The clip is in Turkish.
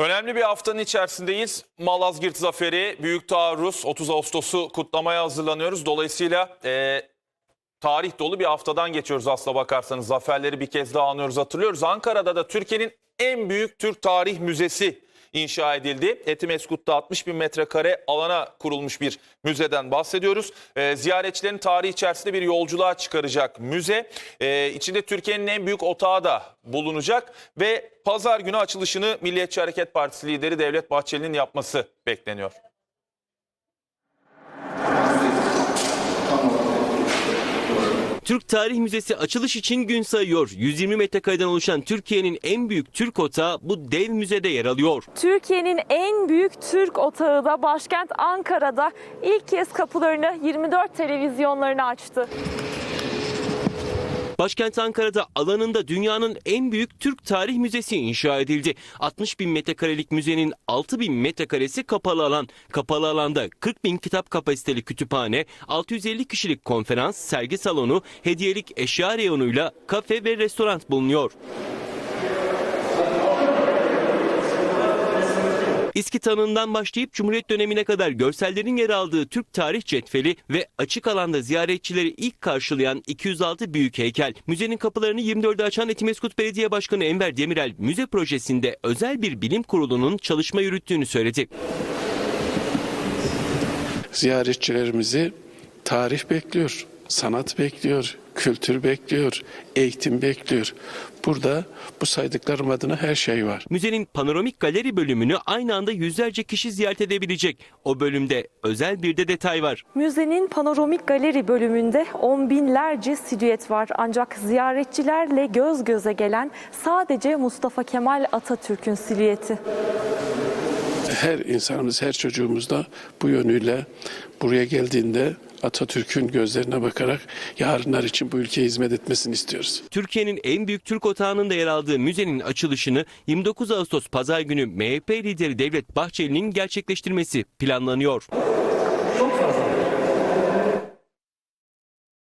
Önemli bir haftanın içerisindeyiz. Malazgirt Zaferi, Büyük Taarruz 30 Ağustos'u kutlamaya hazırlanıyoruz. Dolayısıyla e, tarih dolu bir haftadan geçiyoruz aslına bakarsanız. Zaferleri bir kez daha anıyoruz, hatırlıyoruz. Ankara'da da Türkiye'nin en büyük Türk Tarih Müzesi inşa edildi. Etimeskut'ta 60 bin metrekare alana kurulmuş bir müzeden bahsediyoruz. Ee, ziyaretçilerin tarihi içerisinde bir yolculuğa çıkaracak müze. Ee, içinde Türkiye'nin en büyük otağı da bulunacak ve pazar günü açılışını Milliyetçi Hareket Partisi lideri Devlet Bahçeli'nin yapması bekleniyor. Türk Tarih Müzesi açılış için gün sayıyor. 120 metrekareden oluşan Türkiye'nin en büyük Türk otağı bu dev müzede yer alıyor. Türkiye'nin en büyük Türk otağı da başkent Ankara'da ilk kez kapılarını 24 televizyonlarına açtı. Başkent Ankara'da alanında dünyanın en büyük Türk Tarih Müzesi inşa edildi. 60 bin metrekarelik müzenin 6 bin metrekaresi kapalı alan. Kapalı alanda 40 bin kitap kapasiteli kütüphane, 650 kişilik konferans, sergi salonu, hediyelik eşya reyonuyla kafe ve restoran bulunuyor. İskitanından başlayıp Cumhuriyet dönemine kadar görsellerin yer aldığı Türk Tarih Cetveli ve açık alanda ziyaretçileri ilk karşılayan 206 büyük heykel. Müzenin kapılarını 24'e açan Etimeskut Belediye Başkanı Enver Demirel müze projesinde özel bir bilim kurulunun çalışma yürüttüğünü söyledi. ziyaretçilerimizi tarih bekliyor, sanat bekliyor, kültür bekliyor, eğitim bekliyor. Burada bu saydıklarım adına her şey var. Müzenin panoramik galeri bölümünü aynı anda yüzlerce kişi ziyaret edebilecek. O bölümde özel bir de detay var. Müzenin panoramik galeri bölümünde on binlerce silüet var. Ancak ziyaretçilerle göz göze gelen sadece Mustafa Kemal Atatürk'ün silüeti. Her insanımız, her çocuğumuz da bu yönüyle buraya geldiğinde Atatürk'ün gözlerine bakarak yarınlar için bu ülkeye hizmet etmesini istiyoruz. Türkiye'nin en büyük Türk otağının da yer aldığı müzenin açılışını 29 Ağustos pazar günü MHP lideri Devlet Bahçeli'nin gerçekleştirmesi planlanıyor.